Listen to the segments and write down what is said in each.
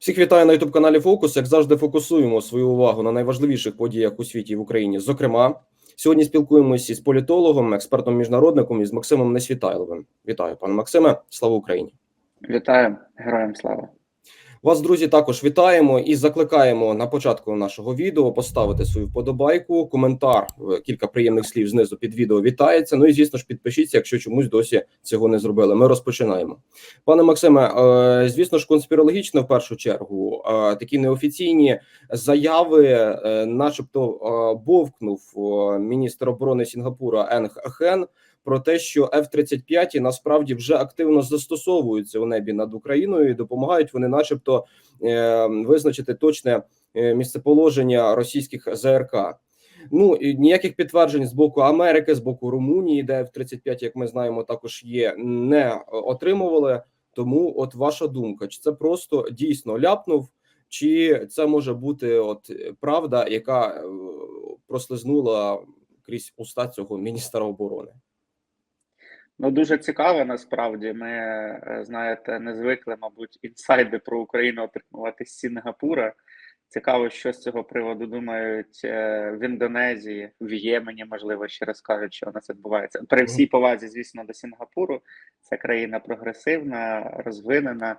Всіх вітаю на youtube каналі Фокус. Як завжди, фокусуємо свою увагу на найважливіших подіях у світі і в Україні. Зокрема, сьогодні спілкуємося із політологом, експертом міжнародником із Максимом Несвітайловим. Вітаю, пане Максиме. Слава Україні! Вітаю, героям слава. Вас, друзі, також вітаємо і закликаємо на початку нашого відео поставити свою вподобайку, коментар, е, кілька приємних слів знизу під відео вітається. Ну і звісно ж підпишіться, якщо чомусь досі цього не зробили. Ми розпочинаємо. Пане Максиме, е, звісно ж, конспірологічно в першу чергу е, такі неофіційні заяви, начебто, бовкнув міністр оборони Сінгапура Енг Хен про те, що F-35 насправді вже активно застосовуються у небі над Україною і допомагають вони, начебто, е, визначити точне е, місцеположення російських ЗРК. Ну і ніяких підтверджень з боку Америки, з боку Румунії, де F-35, як ми знаємо, також є, не отримували. Тому, от ваша думка, чи це просто дійсно ляпнув, чи це може бути от правда, яка е, прослизнула крізь уста цього міністра оборони? Ну дуже цікаво насправді. Ми е, знаєте, не звикли, мабуть, інсайди про Україну отримувати з Сінгапура. Цікаво, що з цього приводу думають е, в Індонезії, в Ємені, можливо, ще розкажуть, що у нас відбувається. При всій повазі, звісно, до Сінгапуру. Це країна прогресивна, розвинена,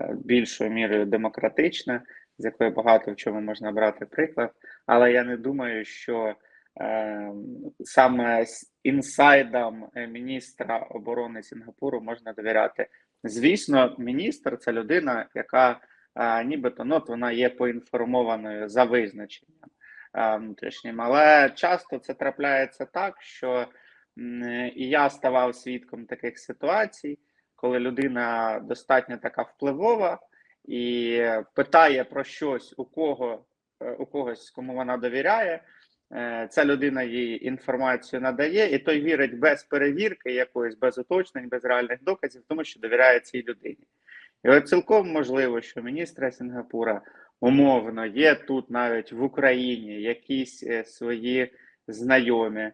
е, більшою мірою демократична, з якої багато в чому можна брати приклад. Але я не думаю, що е, саме інсайдам міністра оборони Сінгапуру можна довіряти. Звісно, міністр це людина, яка нібито ну, вона є поінформованою за визначенням а, внутрішнім, але часто це трапляється так, що і я ставав свідком таких ситуацій, коли людина достатньо така впливова і питає про щось у кого у когось, кому вона довіряє. Ця людина їй інформацію надає, і той вірить без перевірки, якоїсь без уточнень, без реальних доказів, тому що довіряє цій людині. І от цілком можливо, що міністра Сінгапура умовно є тут навіть в Україні якісь свої знайомі,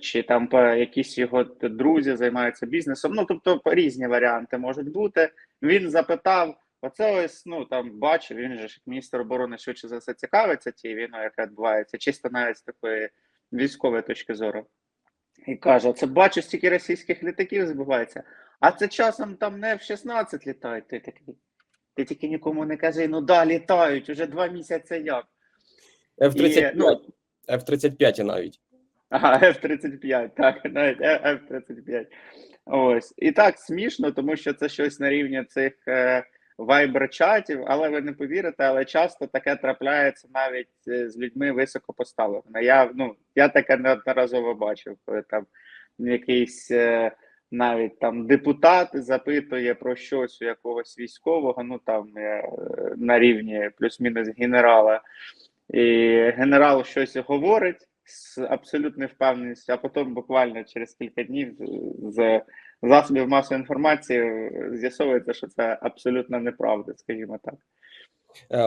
чи там якісь його друзі займаються бізнесом. Ну тобто різні варіанти можуть бути. Він запитав. Оце ось ну там бачив, він же міністр оборони швидше за все цікавиться тією війною, яка відбувається, чисто навіть з такої військової точки зору. І каже: це бачу, стільки російських літаків збивається, а це часом там не F-16 літають. Ти такий. Ти тільки нікому не кажи, ну да, літають, уже два місяці як. F-35, І, ну, F-35 навіть. Ага, F-35, так, навіть F-35. Ось. І так смішно, тому що це щось на рівні цих. Е, вайбер-чатів, але ви не повірите, але часто таке трапляється навіть з людьми високопоставленими. Я ну я таке неодноразово бачив, коли там якийсь навіть там депутат запитує про щось у якогось військового, ну там на рівні плюс-мінус генерала, і генерал щось говорить. З абсолютною впевненістю, а потім буквально через кілька днів з засобів масової інформації з'ясовується, що це абсолютно неправда, скажімо так.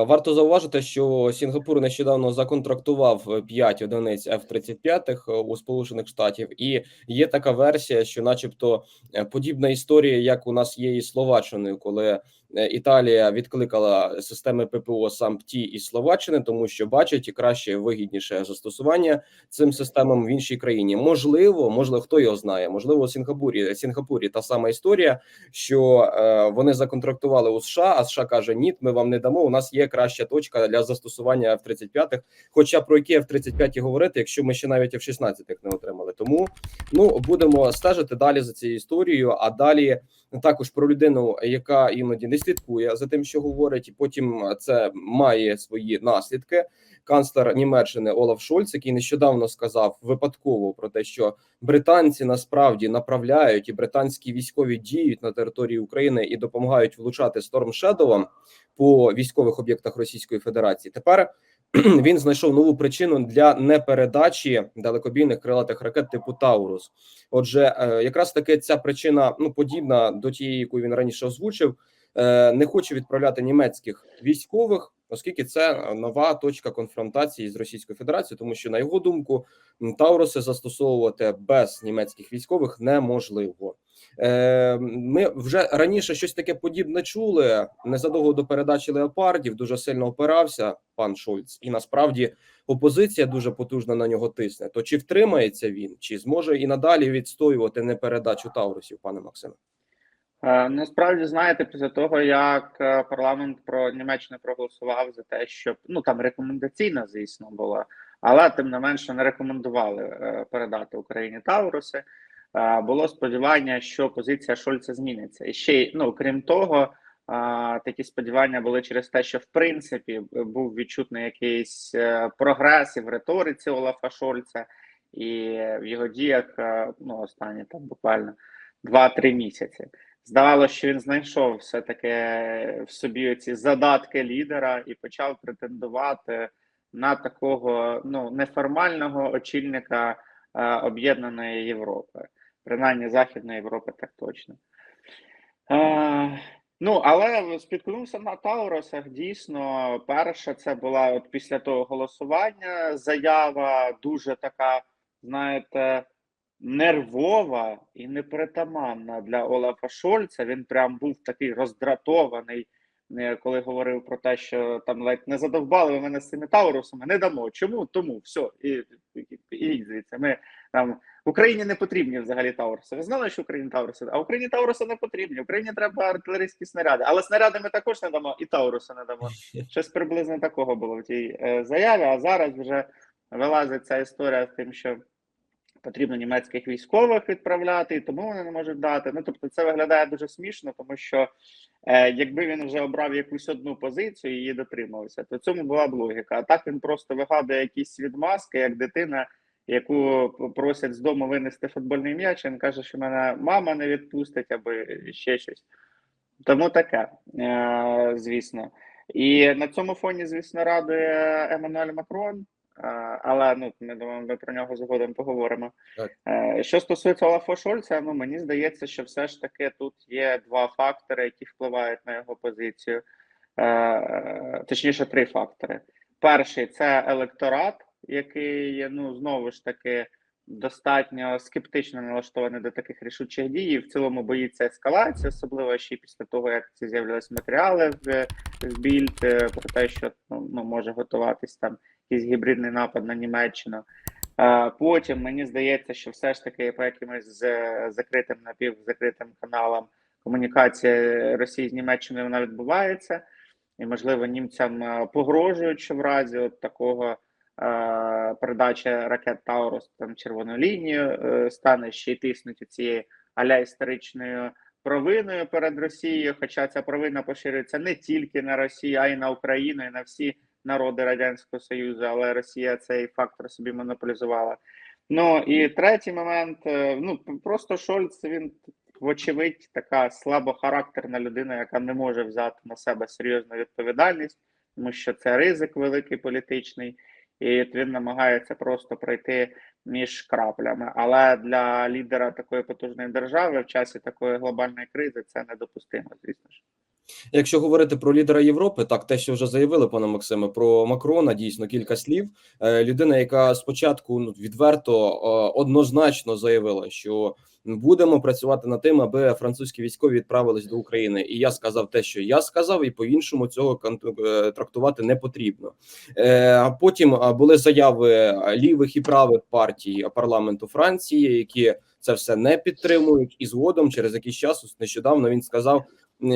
Варто зауважити, що Сінгапур нещодавно законтрактував 5 одиниць F-35 у Сполучених Штатів, і є така версія, що, начебто, подібна історія, як у нас є і Словаччиною, коли Італія відкликала системи ППО САМПТІ із Словаччини, тому що бачить і краще вигідніше застосування цим системам в іншій країні. Можливо, можливо, хто його знає, можливо, у Сінгапурі Сінгапурі та сама історія, що е, вони законтрактували у США, а США каже: Ні, ми вам не дамо. У нас є краща точка для застосування F-35. Хоча про які F-35 говорити, якщо ми ще навіть F-16 не отримали. Тому ну будемо стежити далі за цією історією. А далі також про людину, яка іноді не слідкує за тим, що говорить, і потім це має свої наслідки. Канцлер Німеччини Олаф Шольц, який нещодавно сказав випадково про те, що британці насправді направляють і британські військові діють на території України і допомагають влучати Storm Shadow по військових об'єктах Російської Федерації. Тепер він знайшов нову причину для непередачі далекобійних крилатих ракет типу Таурус. Отже, якраз таки ця причина ну подібна до тієї, яку він раніше озвучив. Е, не хоче відправляти німецьких військових, оскільки це нова точка конфронтації з Російською Федерацією, тому що на його думку Тауруси застосовувати без німецьких військових неможливо. Е, Ми вже раніше щось таке подібне чули. Незадовго до передачі леопардів дуже сильно опирався пан Шольц, і насправді опозиція дуже потужно на нього тисне. То чи втримається він, чи зможе і надалі відстоювати непередачу Таурусів, пане Максиме? Е, Насправді, знаєте, після того як е, парламент про Німеччину проголосував за те, щоб ну там рекомендаційна, звісно, була, але тим не менше не рекомендували е, передати Україні Тауруси. Було сподівання, що позиція Шольца зміниться. І ще ну крім того, такі сподівання були через те, що в принципі був відчутний якийсь прогрес і в риториці Олафа Шольца, і в його діях ну останні там буквально 2-3 місяці. Здавалося, що він знайшов все-таки в собі ці задатки лідера і почав претендувати на такого ну неформального очільника е, об'єднаної Європи, принаймні Західної Європи, так точно. Е, ну, але спіткнувся на Тауросах. Дійсно, перша це була от після того голосування заява дуже така, знаєте, нервова і непритаманна для Олафа Шольца. Він прям був такий роздратований, е, коли говорив про те, що там ледь не задовбали ви мене з цими Таурусами. Не дамо. Чому? Тому все. І, і, і звідси. Ми там в Україні не потрібні взагалі Тауруси. Ви знали, що Україні Тауруси? А Україні Тауруси не потрібні. Україні треба артилерійські снаряди. Але снаряди ми також не дамо, і Тауруси не дамо. Щось приблизно такого було в тій е, заяві. А зараз вже вилазить ця історія з тим, що потрібно німецьких військових відправляти, і тому вони не можуть дати. Ну тобто, це виглядає дуже смішно, тому що е, якби він вже обрав якусь одну позицію і її дотримався, то цьому була б логіка. А так він просто вигадує якісь відмазки, як дитина, яку просять з дому винести футбольний м'яч. Він каже, що мене мама не відпустить або ще щось. Тому таке, е, звісно. І на цьому фоні, звісно, радує Еммануель Макрон. Е, Але ну ми думаю, ми про нього згодом поговоримо. Так. Е, Що стосується Олафа Шольца, ну мені здається, що все ж таки тут є два фактори, які впливають на його позицію. Е, Точніше, три фактори. Перший це електорат, який ну знову ж таки достатньо скептично налаштований до таких рішучих дій. і В цілому боїться ескалації, особливо ще після того, як ці з'явились матеріали в, в більд е, про те, що ну, ну може готуватись там якийсь гібридний напад на Німеччину. Е, Потім мені здається, що все ж таки по якимось закритим напівзакритим каналам комунікація Росії з Німеччиною вона відбувається, і можливо німцям е, погрожують, що в разі от такого е, передачі ракет Таурус там червоною лінією е, стане ще й тиснуть цією аля історичною провиною перед Росією. Хоча ця провина поширюється не тільки на Росію, а й на Україну, і на всі народи Радянського Союзу, але Росія цей фактор собі монополізувала. Ну і третій момент: е, ну просто Шольц він вочевидь така слабохарактерна людина, яка не може взяти на себе серйозну відповідальність, тому що це ризик великий політичний, і він намагається просто пройти між краплями. Але для лідера такої потужної держави в часі такої глобальної кризи це недопустимо, звісно ж. Якщо говорити про лідера Європи, так те, що вже заявили, пане Максиме, про Макрона, дійсно кілька слів. Е, Людина, яка спочатку ну, відверто е, однозначно заявила, що будемо працювати над тим, аби французькі військові відправились до України. І я сказав те, що я сказав, і по-іншому цього кон- е, трактувати не потрібно. А потім були заяви лівих і правих партій парламенту Франції, які це все не підтримують, і згодом через якийсь час нещодавно він сказав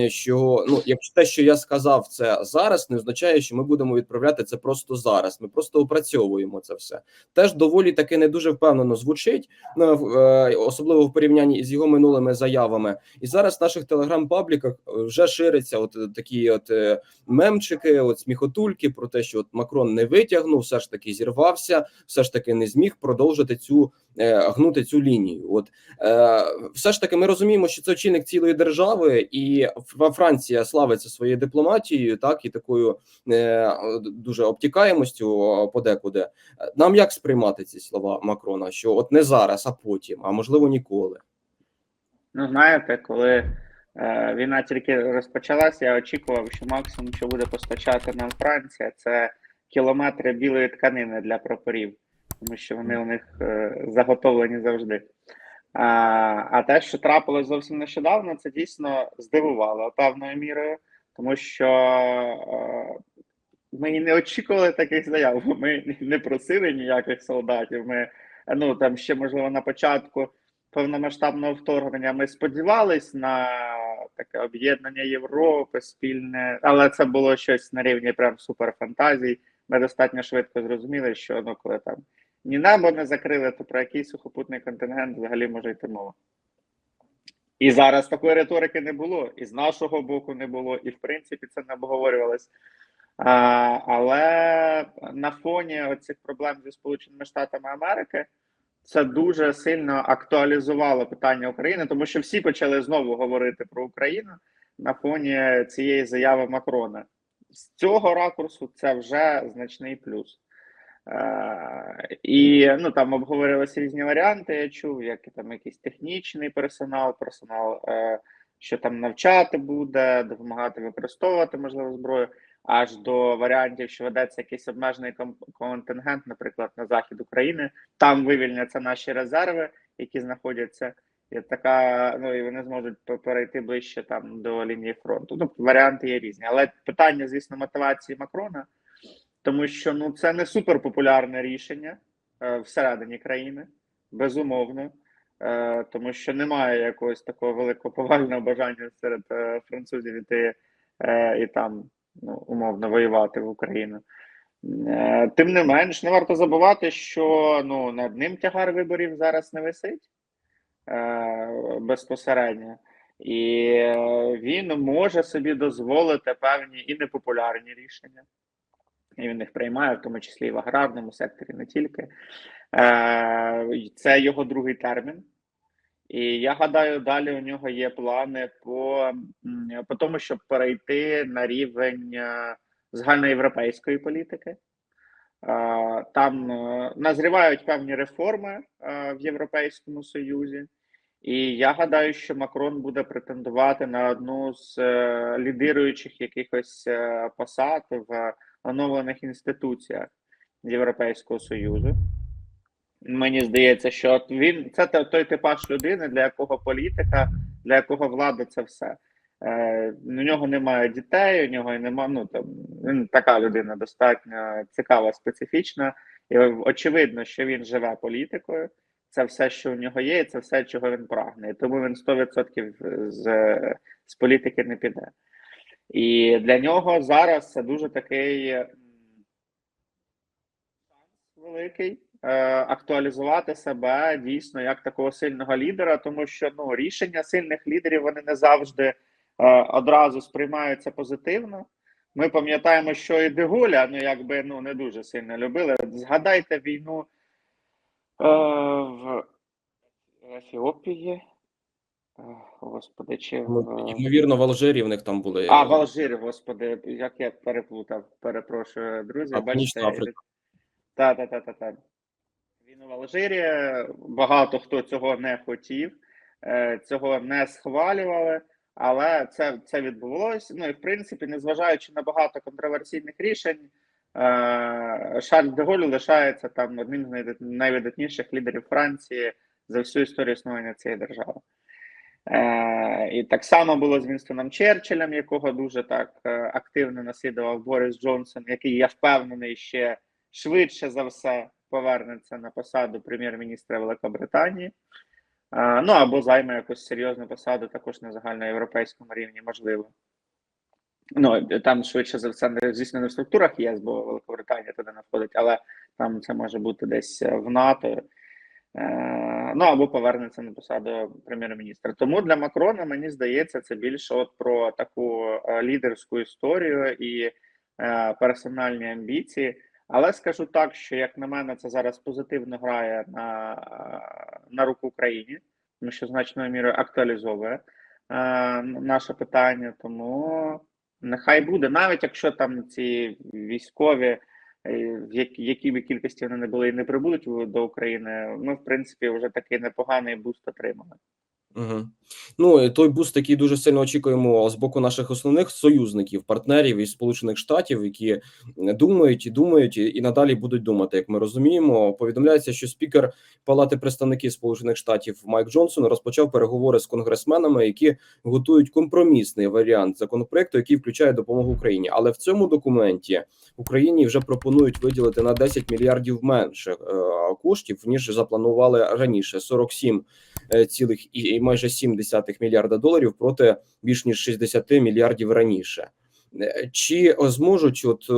що ну, якщо те, що я сказав, це зараз, не означає, що ми будемо відправляти це просто зараз. Ми просто опрацьовуємо це все. Теж доволі таки не дуже впевнено звучить, ну, е, особливо в порівнянні з його минулими заявами. І зараз в наших телеграм-пабліках вже шириться от е, такі от е, мемчики, от сміхотульки про те, що от Макрон не витягнув, все ж таки зірвався, все ж таки не зміг продовжити цю е, гнути цю лінію. От Е, все ж таки, ми розуміємо, що це очільник цілої держави, і Франція славиться своєю дипломатією, так і такою е, дуже обтікаємостю подекуди. Нам як сприймати ці слова Макрона? Що от не зараз, а потім, а можливо ніколи. Ну, знаєте, коли Е, Війна тільки розпочалася. Я очікував, що максимум, що буде постачати нам Франція, це кілометри білої тканини для прапорів, тому що вони у них е, заготовлені завжди. А, а те, що трапилось зовсім нещодавно, це дійсно здивувало певною мірою, тому що е, ми не очікували таких заяв. Ми не просили ніяких солдатів. Ми ну там ще можливо на початку повномасштабного вторгнення. Ми сподівались на таке об'єднання Європи, спільне, але це було щось на рівні прям суперфантазій. Ми достатньо швидко зрозуміли, що ну коли там ні небо не закрили, то про який сухопутний контингент взагалі може йти мова. І зараз такої риторики не було, і з нашого боку не було, і в принципі це не обговорювалось. А, але на фоні оцих проблем зі Сполученими Штатами Америки це дуже сильно актуалізувало питання України, тому що всі почали знову говорити про Україну на фоні цієї заяви Макрона. З цього ракурсу це вже значний плюс. Е, і ну там обговорилися різні варіанти. Я чув, як там якийсь технічний персонал, персонал, е, що там навчати буде, допомагати використовувати можливо зброю, аж до варіантів, що ведеться якийсь обмежений контингент, наприклад, на захід України. Там вивільняться наші резерви, які знаходяться. І така, ну і вони зможуть перейти ближче там до лінії фронту. Ну, варіанти є різні. Але питання, звісно, мотивації Макрона, тому що ну це не суперпопулярне рішення е, всередині країни, безумовно, е, тому що немає якогось такого великого повального бажання серед е, французів іти е, і там ну, умовно воювати в Україну. Е, Тим не менш, не варто забувати, що ну над ним тягар виборів зараз не висить е, безпосередньо, і е, він може собі дозволити певні і непопулярні рішення. І він їх приймає, в тому числі і в аграрному секторі, не тільки. Е, Це його другий термін. І я гадаю, далі у нього є плани по, по тому, щоб перейти на рівень е, загальноєвропейської політики. Е, Там назрівають певні реформи в Європейському Союзі, і я гадаю, що Макрон буде претендувати на одну з лідируючих якихось посад в оновлених інституціях Європейського Союзу. Мені здається, що він це той типаж людини, для якого політика, для якого влада це все. Е, у нього немає дітей, у нього немає. Ну там він така людина достатньо цікава, специфічна. І очевидно, що він живе політикою. Це все, що у нього є, і це все, чого він прагне. І тому він 100% з, з політики не піде. І для нього зараз це дуже такий шанс великий е, актуалізувати себе дійсно як такого сильного лідера, тому що ну рішення сильних лідерів вони не завжди е, одразу сприймаються позитивно. Ми пам'ятаємо, що і Деголя, ну якби ну не дуже сильно любили. Згадайте війну е, в Ефіопії. Господи, чи в Ймовірно, в Алжирі в них там були. а, в Алжирі, господи, як я переплутав, перепрошую, друзі. А, Бачите, Африка. та, та, та, та, та. Війну в Алжирі. Багато хто цього не хотів, е, цього не схвалювали, але це, це відбулося. Ну і в принципі, незважаючи на багато контроверсійних рішень, е, Шарль де Голь лишається там одним з найвидатніших лідерів Франції за всю історію існування цієї держави. Е, і так само було з Вінстоном Черчиллем, якого дуже так е, активно наслідував Борис Джонсон, який я впевнений ще швидше за все повернеться на посаду прем'єр-міністра Великобританії. Е, ну або займе якусь серйозну посаду також на загальноєвропейському рівні, можливо. Ну, там швидше за все, звісно, не в структурах ЄС, бо Великобританія туди не входить, але там це може бути десь в НАТО. Е, ну або повернеться на посаду прем'єр-міністра. Тому для Макрона мені здається, це більше от про таку е, лідерську історію і е, персональні амбіції. Але скажу так, що як на мене, це зараз позитивно грає на, на руку Україні, тому що значною мірою актуалізовує наше питання. Тому нехай буде, навіть якщо там ці військові е, в як- якій би кількості вони не були і не прибудуть до України, ми, в принципі, вже такий непоганий буст отримали. Угу. Ну той буст, який дуже сильно очікуємо з боку наших основних союзників, партнерів із Сполучених Штатів, які думають і думають, і надалі будуть думати. Як ми розуміємо, повідомляється, що спікер Палати представників Сполучених Штатів Майк Джонсон розпочав переговори з конгресменами, які готують компромісний варіант законопроекту, який включає допомогу Україні. Але в цьому документі Україні вже пропонують виділити на 10 мільярдів менше е, коштів ніж запланували раніше 47 е, цілих і, і майже 0,7 мільярда доларів проти більш ніж 60 мільярдів раніше. Е, Чи зможуть от е,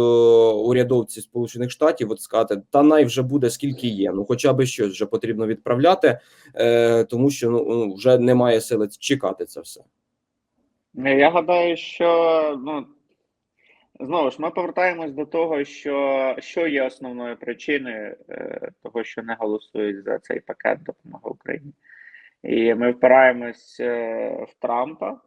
урядовці Сполучених Штатів от сказати, та най вже буде скільки є? Ну, хоча б щось вже потрібно відправляти, е, тому що ну ну, вже немає сили чекати це все. Е, Я гадаю, що ну знову ж ми повертаємось до того, що що є основною причиною е, того, що не голосують за цей пакет допомоги Україні. І ми впираємось е, в Трампа,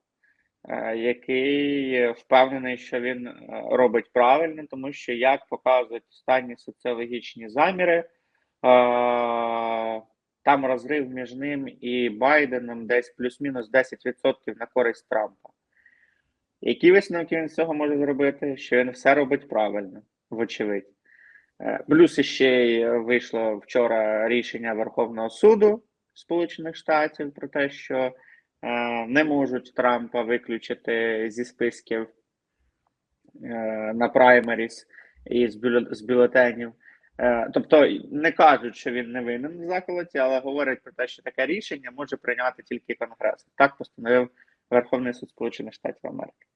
е, який впевнений, що він е, робить правильно, тому що як показують останні соціологічні заміри, там розрив між ним і Байденом десь плюс-мінус 10% на користь Трампа. Які висновки він з цього може зробити? Що він все робить правильно, вочевидь. Плюс ще й вийшло вчора рішення Верховного суду Сполучених Штатів про те, що е, не можуть Трампа виключити зі списків е, на праймеріс і з, бюле- з бюлетенів. Е, тобто не кажуть, що він не винен в заколоті, але говорять про те, що таке рішення може прийняти тільки Конгрес. Так постановив Верховний суд Сполучених Штатів Америки.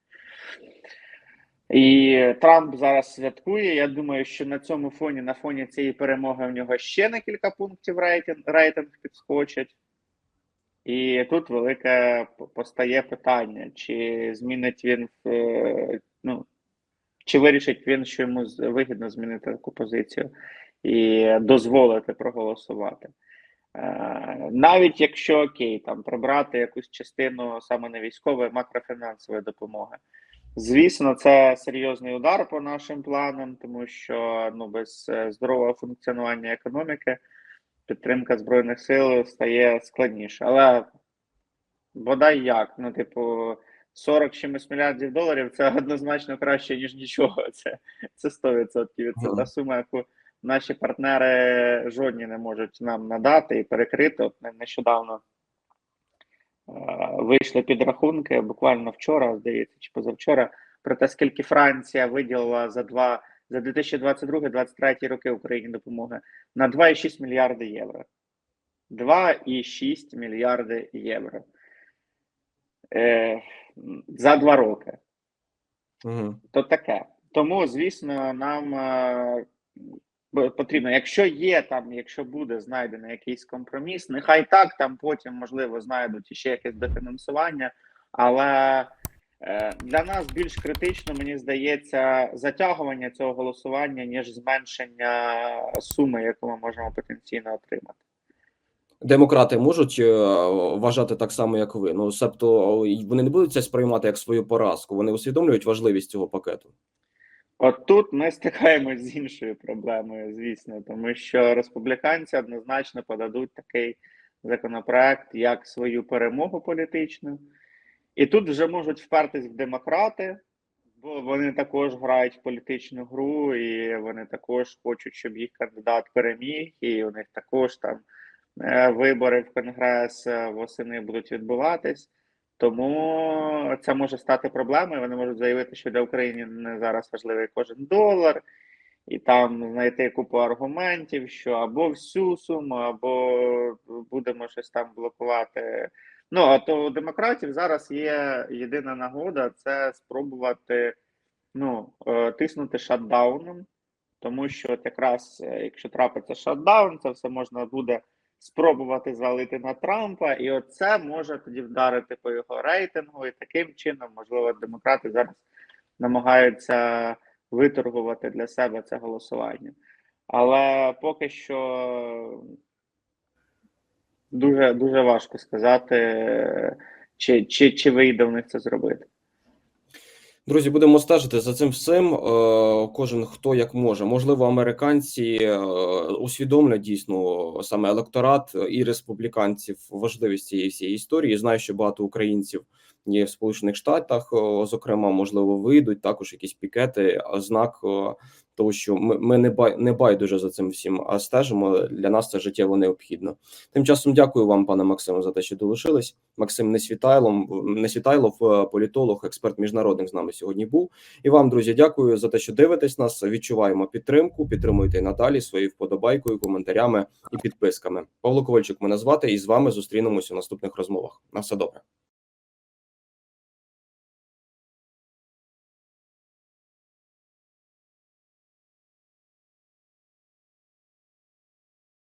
І Трамп зараз святкує. Я думаю, що на цьому фоні, на фоні цієї перемоги, в нього ще на кілька пунктів рейтинг, рейтинг підскочить. І тут велике постає питання: чи змінить він е, ну, чи вирішить він, що йому вигідно змінити таку позицію і дозволити проголосувати. Е, Навіть якщо окей, там прибрати якусь частину саме не військової, макрофінансової допомоги. Звісно, це серйозний удар по нашим планам, тому що ну без е, здорового функціонування економіки підтримка збройних сил стає складніше. Але бодай як, ну, типу, 40 чимось мільярдів доларів це однозначно краще, ніж нічого. Це, це 100%. І це та сума, яку наші партнери жодні не можуть нам надати і перекрити. От нещодавно е, вийшли підрахунки буквально вчора, здається, чи позавчора, про те, скільки Франція виділила за два за 2022-2023 роки Україні допомоги на 2,6 мільярди євро. 2,6 мільярди євро. Е, за два роки. Угу. То таке. Тому, звісно, нам е, потрібно, якщо є там, якщо буде знайдений якийсь компроміс, нехай так, там потім, можливо, знайдуть ще якесь дофінансування, але е, для нас більш критично, мені здається, затягування цього голосування, ніж зменшення суми, яку ми можемо потенційно отримати. Демократи можуть е, вважати так само, як ви. Ну себто вони не будуть це сприймати як свою поразку. Вони усвідомлюють важливість цього пакету. От тут ми стикаємось з іншою проблемою, звісно, тому що республіканці однозначно подадуть такий законопроект як свою перемогу політичну, і тут вже можуть впертись в демократи, бо вони також грають в політичну гру, і вони також хочуть, щоб їх кандидат переміг, і у них також там е, вибори в Конгрес е, восени будуть відбуватись. Тому це може стати проблемою. Вони можуть заявити, що для України не зараз важливий кожен долар, і там знайти купу аргументів, що або всю суму, або будемо щось там блокувати. Ну а то у демократів зараз є єдина нагода це спробувати ну, е, тиснути шатдауном, тому що якраз е, якщо трапиться шатдаун, це все можна буде спробувати звалити на Трампа, і оце може тоді вдарити по його рейтингу. І таким чином, можливо, демократи зараз намагаються виторгувати для себе це голосування. Але поки що дуже дуже важко сказати, чи, чи, чи вийде в них це зробити. Друзі, будемо стежити за цим всім. Е, Кожен хто як може. Можливо, американці е, усвідомлять дійсно саме електорат і республіканців важливість цієї всієї історії. Знаю, що багато українців є в Сполучених Штатах. Зокрема, можливо, вийдуть також якісь пікети. Знак того, що ми, ми не бай не байдуже за цим всім, а стежимо. Для нас це життєво необхідно. Тим часом дякую вам, пане Максиме, за те, що долучились. Максим Несвітайлов, Несвітайлов, е, політолог, експерт міжнародних з нами сьогодні був. І вам, друзі, дякую за те, що дивитесь нас. Відчуваємо підтримку. Підтримуйте і надалі своєю вподобайкою, коментарями і підписками. Павло Ковальчук мене звати, і з вами зустрінемося у наступних розмовах. На все добре.